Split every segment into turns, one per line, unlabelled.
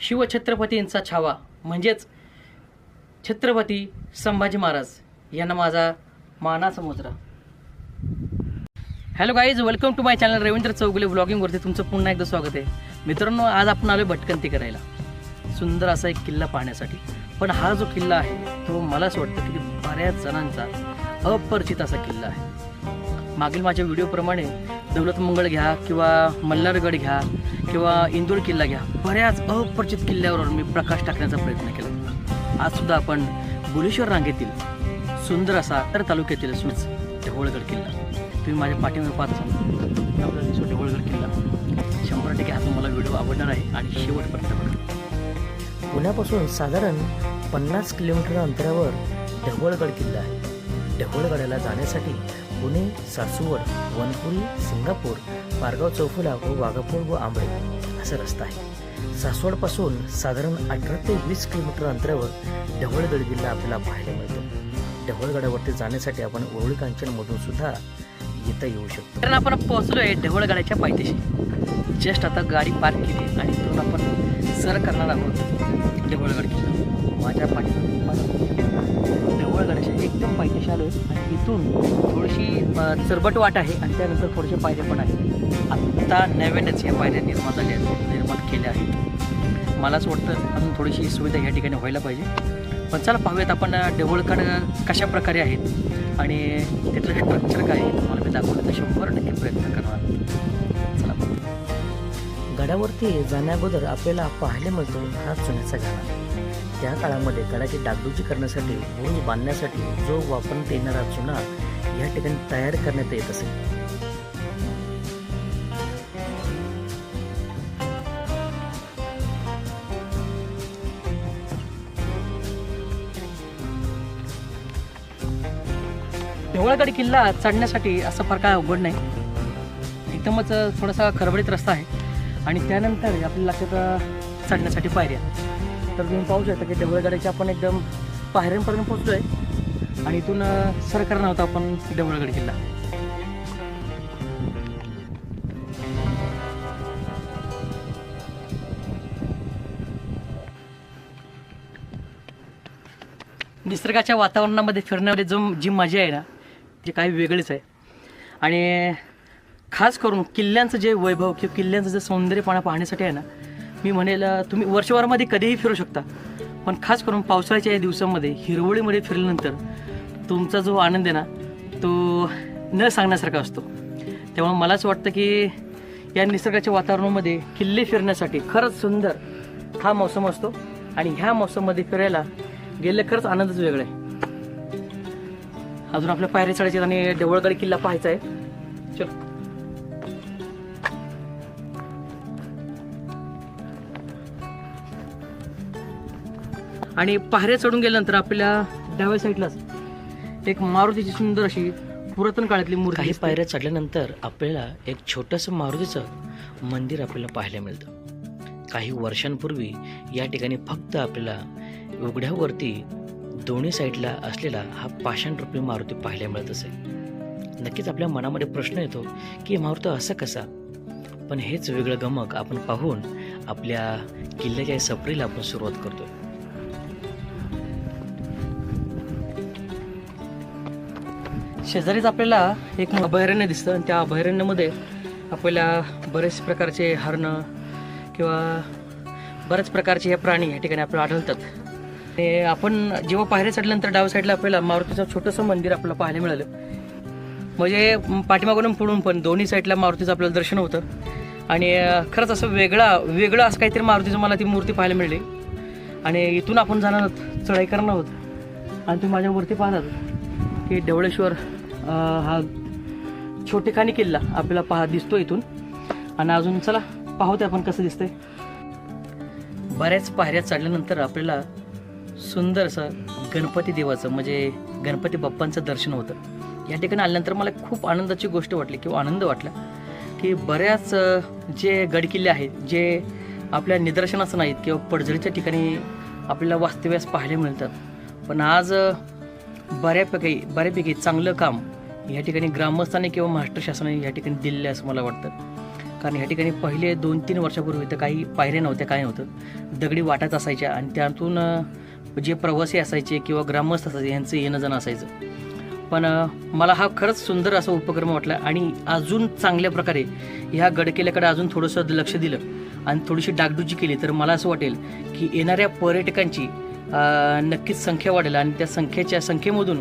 शिवछत्रपतींचा छावा म्हणजेच छत्रपती संभाजी महाराज यांना माझा मानाचा मुद्रा hello guys welcome to my channel Ravindra Chougule व्लॉगिंगवरती तुमचं पुन्हा एकदा स्वागत आहे. मित्रांनो आज आपण आलो भटकंती करायला. सुंदर असा एक किल्ला पाहण्यासाठी. पण हा जो किल्ला आहे तो मला असं वाटतं की बऱ्याच जणांचा अपरिचित असा किल्ला आहे. मागील माझ्या व्हिडिओप्रमाणे दौलतमंगळ घ्या किंवा मल्हारगड घ्या किंवा इंदूर किल्ला घ्या बऱ्याच अपरिचित किल्ल्यावर मी प्रकाश टाकण्याचा प्रयत्न केला. आजसुद्धा आपण बुलेश्वर रांगेतील सुंदर असा तर तालुक्यातील सुच ढवळगड किल्ला. तुम्ही माझ्या पाठीमध्ये पाहत असाल ढवळगड किल्ला. शंभर टक्के हा तुम्हाला व्हिडिओ आवडणार आहे आणि शेवटपर्यंत बघा.
पुण्यापासून साधारण पन्नास किलोमीटर अंतरावर ढवळगड किल्ला आहे. ढकोळगडाला जाण्यासाठी पुणे सासूवड वनपुरी सिंगापूर पारगाव चौफुला व वाघापूर व आंबळे असा रस्ता आहे. सासवडपासून साधारण अठरा ते वीस किलोमीटर अंतरावर ढवळगड किल्ला आपल्याला पाहायला मिळतो. ढवळगडावरती जाण्यासाठी आपण उरुळी कांचनमधून सुद्धा येता येऊ शकतो.
कारण आपण पोहोचलो आहे ढवळगडाच्या पायथ्याशी. जस्ट आता गाडी पार्क केली आणि तिथून आपण सर करणार आहोत ढवळगड किल्ला. माझ्या पाठी एकदम आहे. आणि इथून थोडीशी चरबट वाट आहे आणि त्यानंतर थोडेसे पायऱ्या पण आहेत. आत्ता नव्यानेच या पायऱ्या निर्माण झाल्या आहेत, निर्माण केल्या आहेत. मलाच वाटतं अजून थोडीशी सुविधा या ठिकाणी व्हायला पाहिजे. पण चला पाहूयात आपण ढवळकड कशा प्रकारे आहेत आणि तिथलं स्ट्रक्चर काय आहे तुम्हाला मी दाखवण्याचा शंभर टक्के प्रयत्न करणार. चला
गडावरती जाण्याअगोदर आपल्याला पाहायला मिळतो हा चुन्याचा घाणा त्या काळामध्ये गडाची डागडुजी करण्यासाठी भुज बांधण्यासाठी जो वापरण्यात येणारा चुना या ठिकाणी तयार करण्यात येत असे.
ढवळगड किल्ला चढण्यासाठी असं फार काय अवघड नाही. एकदमच थोडासा खरबडीत रस्ता आहे. आणि त्यानंतर आपल्याला लागतात चढण्यासाठी पायऱ्या. तर तुम्ही पाहू शकता की देवळगडाच्या आपण एकदम पायऱ्यांपर्यंत पोहोचलो आहे आणि इथून सरकार सर होता आपण देवळगड किल्ला. निसर्गाच्या वातावरणामध्ये फिरण्यामध्ये जो जी मजा आहे ना ती काही वेगळीच आहे. आणि खास करून किल्ल्यांचं जे वैभव किंवा किल्ल्यांचं जे सौंदर्यपणा पाहण्यासाठी आहे ना मी म्हणेल तुम्ही वर्षभरामध्ये कधीही फिरू शकता. पण खास करून पावसाळ्याच्या या दिवसामध्ये हिरवळीमध्ये फिरल्यानंतर तुमचा जो आनंद आहे ना तो न सांगण्यासारखा असतो. त्यामुळं मला असं वाटतं की या निसर्गाच्या वातावरणामध्ये किल्ले फिरण्यासाठी खरंच सुंदर हा मौसम असतो आणि ह्या मौसममध्ये फिरायला गेले खरंच आनंदच वेगळा आहे. अजून आपल्या पायऱ्या चढायचे आणि देवळगड किल्ला पाहायचा आहे. चल. आणि पायऱ्या चढून गेल्यानंतर आपल्या डाव्या साईडलाच एक मारुतीची सुंदर अशी पुरातन काळातली मूर्ती
काही. पायऱ्या चढल्यानंतर आपल्याला एक छोटंसं मारुतीचं मंदिर आपल्याला पाहायला मिळतं. काही वर्षांपूर्वी या ठिकाणी फक्त आपल्याला उघड्यावरती दोन्ही साईडला असलेला हा पाषाणरूपी मारुती पाहायला मिळत असे. नक्कीच आपल्या मनामध्ये प्रश्न येतो की मारुती असा कसा? पण हेच वेगळं गमक आपण पाहून आपल्या किल्ल्याच्या सफरीला आपण सुरुवात करतोय.
शेजारीच आपल्याला एक अभयारण्य दिसतं आणि त्या अभयारण्यामध्ये आपल्याला बरेच प्रकारचे हरणं किंवा बऱ्याच प्रकारचे हे प्राणी या ठिकाणी आपल्याला आढळतात. ते आपण जेव्हा पायऱ्या चढल्यानंतर डाव्या साईडला आपल्याला मारुतीचं छोटंसं मंदिर आपल्याला पाहायला मिळालं. म्हणजे पाठीमागून पुढून पण दोन्ही साईडला मारुतीचं आपल्याला दर्शन होतं. आणि खरंच असं वेगळा वेगळं असं काहीतरी मारुतीचं मला ती मूर्ती पाहायला मिळाली. आणि इथून आपण जाणार आहोत चढाई करणार आहोत. आणि तुम्ही माझ्यावरती पाहतात की ढवळेश्वर हा छोटेखानी किल्ला आपल्याला पहा दिसतो इथून. आणि अजून चला पाहूते आपण कसं दिसतंय. बऱ्याच पायऱ्या चढल्यानंतर आपल्याला सुंदर असं गणपती देवाचं म्हणजे गणपती बाप्पांचं दर्शन होतं. या ठिकाणी आल्यानंतर मला खूप आनंदाची गोष्ट वाटली किंवा आनंद वाटला की बऱ्याच जे गडकिल्ले आहेत जे आपल्या निदर्शनाचं नाहीत किंवा पडझडीच्या ठिकाणी आपल्याला वास्तव्यास पाहायला मिळतात. पण आज बऱ्यापैकी बऱ्यापैकी चांगलं काम या ठिकाणी ग्रामस्थाने किंवा महाराष्ट्र शासनाने या ठिकाणी दिलेलं आहे असं मला वाटतं. कारण ह्या ठिकाणी पहिले दोन तीन वर्षापूर्वी तर काही पायऱ्या नव्हत्या काय नव्हतं. दगडी वाटाच असायच्या आणि त्यातून जे प्रवासी असायचे किंवा ग्रामस्थ असायचे यांचं येणं जाणं असायचं. पण मला हा खरंच सुंदर असा उपक्रम वाटला आणि अजून चांगल्या प्रकारे ह्या गडकिल्ल्याकडे अजून थोडंसं लक्ष दिलं आणि थोडीशी डागडुजी केली तर मला असं वाटेल की येणाऱ्या पर्यटकांची नक्कीच संख्या वाढेल आणि त्या संख्येच्या संख्येमधून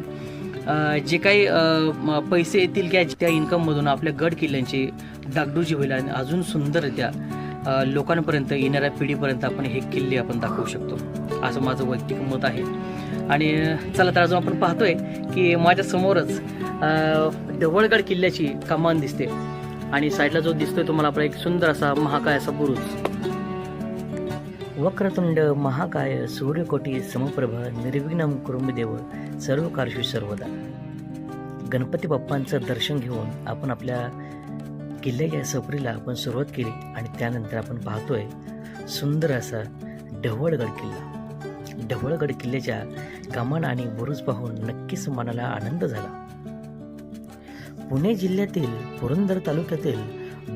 जे काही पैसे येतील त्या त्या इन्कममधून आपल्या गड किल्ल्यांची डागडुजी होईल आणि अजून सुंदर त्या लोकांपर्यंत येणाऱ्या पिढीपर्यंत आपण हे किल्ले आपण दाखवू शकतो. असं माझं वैयक्तिक मत आहे. आणि चला तर अजून आपण पाहतोय की माझ्या समोरच ढवळगड किल्ल्याची कमान दिसते. आणि साईडला जो दिसतोय तुम्हाला आपला एक सुंदर असा महाकाय असा बुरुज.
वक्रतुंड महाकाय सूर्यकोटी समप्रभ निर्विघ्नम कुरुंबदेव सर्व कारशु सर्वदा. गणपती बाप्पांचं दर्शन घेऊन आपण आपल्या किल्ल्याच्या सफरीला आपण सुरुवात केली आणि त्यानंतर आपण पाहतोय सुंदर असा ढवळगड किल्ला. ढवळगड किल्ल्याच्या कमान आणि बुरुज पाहून नक्कीच मनाला आनंद झाला. पुणे जिल्ह्यातील पुरंदर तालुक्यातील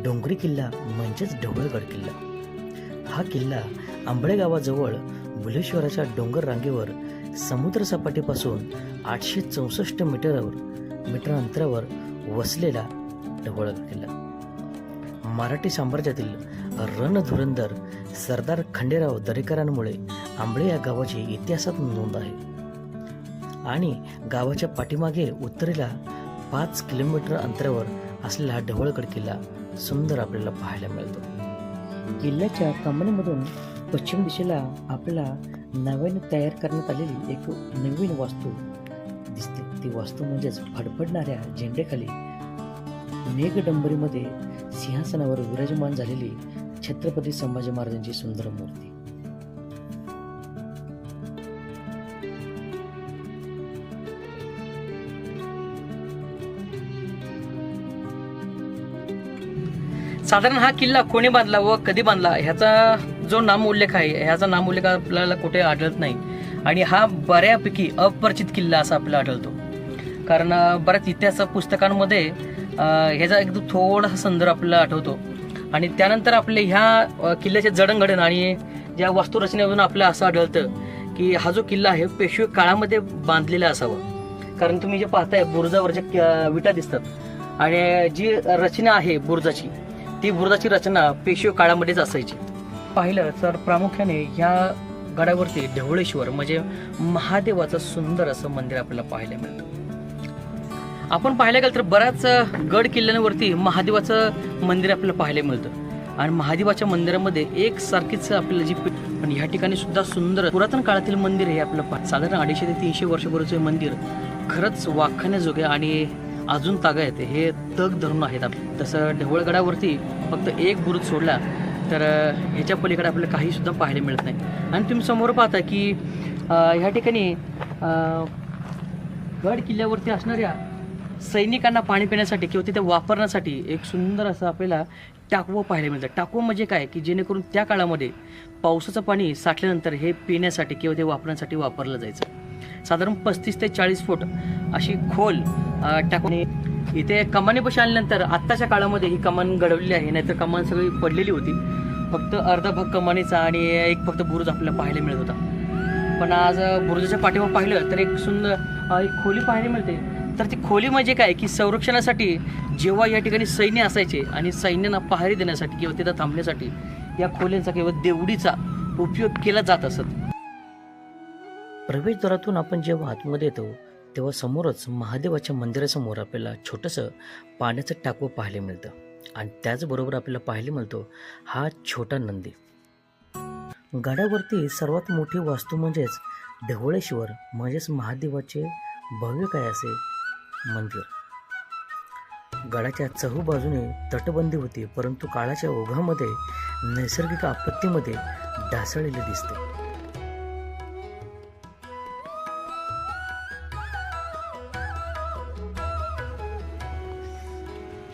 डोंगरी किल्ला म्हणजेच ढवळगड किल्ला. हा किल्ला आंबळे गावाजवळ भुलेश्वराच्या डोंगर रांगेवर समुद्रसपाटीपासून आठशे चौसष्ट मीटरवर मीटर अंतरावर वसलेला ढवळगड किल्ला. मराठी साम्राज्यातील रणधुरंदर सरदार खंडेराव दरेकरांमुळे आंबळे या गावाची इतिहासात नोंद आहे. आणि गावाच्या पाठीमागे उत्तरेला पाच किलोमीटर अंतरावर असलेला हा ढवळगड किल्ला सुंदर आपल्याला पाहायला मिळतो. किल्ल्याच्या कमानीमधून पश्चिम दिशेला आपल्याला नव्याने तयार करण्यात आलेली एक नवीन वास्तू दिसते. ती वास्तू म्हणजेच फडफडणाऱ्या झेंड्याखाली मेघडंबरीमध्ये सिंहासनावर विराजमान झालेली छत्रपती संभाजी महाराजांची सुंदर मूर्ती.
साधारण हा किल्ला कोणी बांधला व कधी बांधला ह्याचा जो नामोल्लेख आहे ह्याचा नामोल्लेख आपल्याला कुठे आढळत नाही. आणि हा बऱ्यापैकी अपरिचित किल्ला असा आपल्याला आढळतो. कारण बऱ्याच इतिहास पुस्तकांमध्ये ह्याचा एकदम थोडासा संदर्भ आपल्याला आठवतो. आणि त्यानंतर आपले ह्या किल्ल्याचे जडणघडण आणि ज्या वास्तुरचनेमधून आपल्याला असं आढळतं की हा जो किल्ला आहे पेशवे काळामध्ये बांधलेला असावा. कारण तुम्ही जे पाहताय बुरुजावरच्या क- विटा दिसतात. आणि जी रचना आहे बुरुजाची ती बुरुजाची रचना पेशवे काळामध्येच असायची. पाहिलं तर प्रामुख्याने ह्या गडावरती ढवळेश्वर म्हणजे महादेवाचं सुंदर असं मंदिर आपल्याला पाहायला मिळतं. आपण पाहायला गेलं तर बऱ्याच गड किल्ल्यांवरती महादेवाचं मंदिर आपल्याला पाहायला मिळतं. आणि महादेवाच्या मंदिरामध्ये एक सारखीच आपल्याला जी पण ह्या ठिकाणी सुद्धा सुंदर पुरातन काळातील मंदिर हे आपलं साधारण अडीचशे ते तीनशे वर्षापूर्वीचं मंदिर खरंच वाखाण्याजोगे आणि अजून तागा येते. हे तग धरून आहेत आप- तसं ढवळगडावरती फक्त एक बुरुज सोडला तर ह्याच्या पलीकडे आपल्याला काहीसुद्धा पाहायला मिळत नाही. आणि तुम्ही समोर पाहता की ह्या ठिकाणी गड किल्ल्यावरती असणाऱ्या सैनिकांना पाणी पिण्यासाठी किंवा तिथे वापरण्यासाठी एक सुंदर असं आपल्याला टाकवं पाहायला मिळतं. टाकवं म्हणजे काय? की जेणेकरून त्या काळामध्ये पावसाचं पाणी साठल्यानंतर हे पिण्यासाठी किंवा ते वापरण्यासाठी वापरलं जायचं. साधारण पस्तीस ते चाळीस फूट अशी खोल टाकून इथे कमानीपाशी आल्यानंतर आत्ताच्या काळामध्ये ही कमान घडवलेली आहे. नाहीतर कमान सगळी पडलेली होती. फक्त अर्धा भाग कमानीचा आणि एक फक्त बुरुज आपल्याला पाहायला मिळत होता. पण आज बुरुजाच्या पाठीवर पाहिलं तर एक सुंदर एक खोली पाहायला मिळते. तर ती खोली म्हणजे काय? की संरक्षणासाठी जेव्हा या ठिकाणी सैन्य असायचे आणि सैन्यांना पहारी देण्यासाठी किंवा तिथं थांबण्यासाठी या खोल्यांचा किंवा देवडीचा उपयोग केला जात असत.
प्रवेशद्वारातून आपण जेव्हा आतमध्ये येतो तेव्हा समोरच महादेवाच्या मंदिरासमोर आपल्याला छोटंसं पाण्याचं टाकवं पाहायला मिळतं. आणि त्याचबरोबर आपल्याला पाहायला मिळतो हा छोटा नंदी. गडावरती सर्वात मोठी वास्तू म्हणजेच ढवळेश्वर म्हणजेच महादेवाचे भव्य काय असे? मंदिर. गडाच्या चहू बाजूने तटबंदी होती परंतु काळाच्या ओघामध्ये नैसर्गिक आपत्तीमध्ये ढासळलेले दिसते.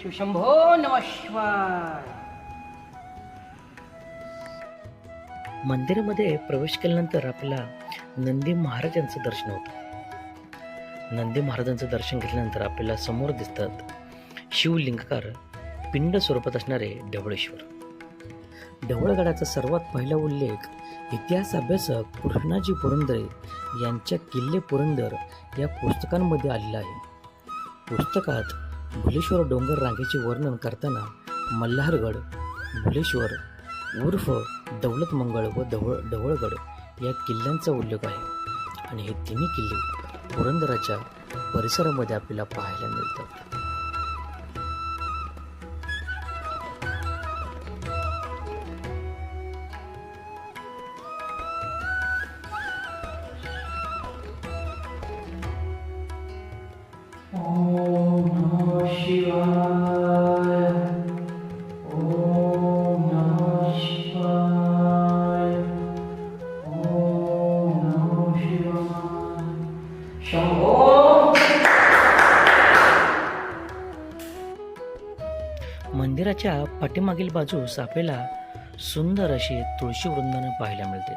शिवशंभो नम शिवाय
मंदिरामध्ये प्रवेश केल्यानंतर आपल्याला नंदी महाराजांचं दर्शन होतं. नंदी महाराजांचं दर्शन घेतल्यानंतर आपल्याला समोर दिसतात शिवलिंगकार पिंड स्वरूपात असणारे ढवळेश्वर. ढवळगडाचा सर्वात पहिला उल्लेख इतिहास अभ्यासक कृष्णाजी पुरंदरे यांच्या किल्ले पुरंदर या पुस्तकांमध्ये आलेला आहे. पुस्तकात भुलेश्वर डोंगर रांगेचे वर्णन करताना मल्हारगड भुलेश्वर उर्फ दौलतमंगळ व ढवळ ढवळगड या किल्ल्यांचा उल्लेख आहे. आणि हे तिन्ही किल्ले पुरंदराच्या परिसरामध्ये आपल्याला पाहायला मिळतात. मंदिराच्या पाठीमागील बाजूस आपल्याला सुंदर असे तुळशी वृंदानं पाहायला मिळते.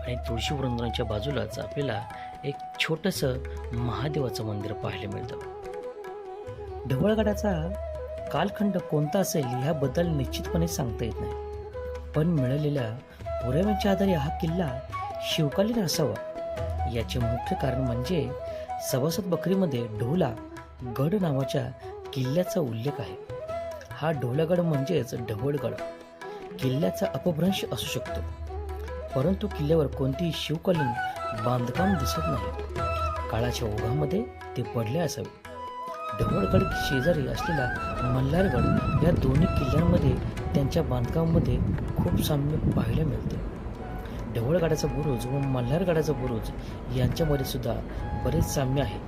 आणि तुळशी वृंदावनाच्या बाजूलाच आपल्याला एक छोटंसं महादेवाचं मंदिर पाहायला मिळतं. ढवळगडाचा कालखंड कोणता असेल ह्याबद्दल निश्चितपणे सांगता येत नाही. पण मिळालेल्या पुराव्यांच्या आधारे हा किल्ला शिवकालीन असावा. याचे मुख्य कारण म्हणजे सभासद बकरीमध्ये ढोला गड नावाच्या किल्ल्याचा उल्लेख आहे. हा ढोलागड म्हणजेच ढवळगड. किल्ल्याचा अपभ्रंश असू शकतो. परंतु किल्ल्यावर कोणतीही शिवकालीन बांधकाम दिसत नाही. काळाच्या ओघामध्ये ते पडले असावे. ढवळगड शेजारी असलेला मल्हारगड या दोन्ही किल्ल्यांमध्ये त्यांच्या बांधकामामध्ये खूप साम्य पाहायला मिळते. ढवळगडाचा बुरुज व मल्हारगडाचा बुरुज यांच्यामध्ये सुद्धा बरेच साम्य आहे.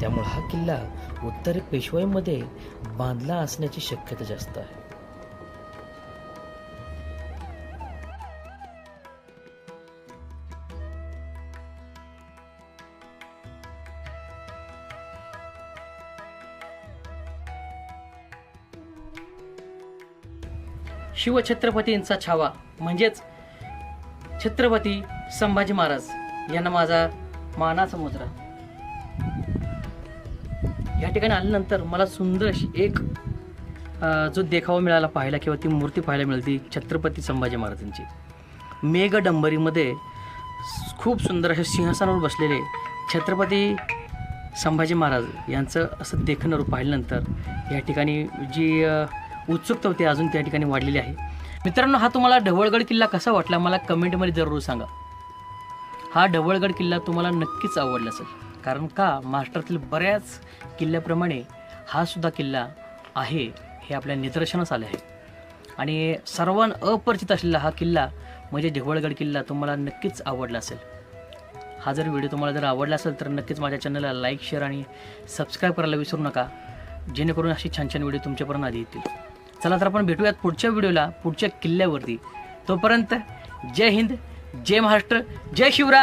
त्यामुळे हा किल्ला उत्तर पेशवाईमध्ये बांधला असण्याची शक्यता जास्त आहे.
शिवछत्रपतींचा छावा म्हणजेच छत्रपती संभाजी महाराज यांना माझा मानाचा मुजरा. या ठिकाणी आल्यानंतर मला सुंदर अशी एक जो देखावा मिळाला पाहायला किंवा ती मूर्ती पाहायला मिळते छत्रपती संभाजी महाराजांची. मेघडंबरीमध्ये खूप सुंदर अशा सिंहासनावर बसलेले छत्रपती संभाजी महाराज यांचं असं देखणं रूप पाहिल्यानंतर या ठिकाणी जी उत्सुकता होती अजून त्या ठिकाणी वाढलेली आहे. मित्रांनो हा तुम्हाला ढवळगड किल्ला कसा वाटला मला कमेंटमध्ये जरूर सांगा. हा ढवळगड किल्ला तुम्हाला नक्कीच आवडला असेल. कारण का? महाराष्ट्रातील बऱ्याच किल्ल्याप्रमाणे हा सुद्धा किल्ला आहे हे आपल्या निदर्शनास आले आहे. आणि सर्वांना अपरिचित असलेला हा किल्ला म्हणजे ढवळगड किल्ला तुम्हाला नक्कीच आवडला असेल. हा जर व्हिडिओ तुम्हाला जर आवडला असेल तर नक्कीच माझ्या चॅनलला लाईक शेअर आणि सबस्क्राईब करायला विसरू नका. जेणेकरून अशी छान छान व्हिडिओ तुमच्यापर्यंत आधी येतील. चला तर आपण भेटूयात पुढच्या व्हिडिओला पुढच्या किल्ल्यावरती. तोपर्यंत जय हिंद जय महाराष्ट्र जय शिवराय!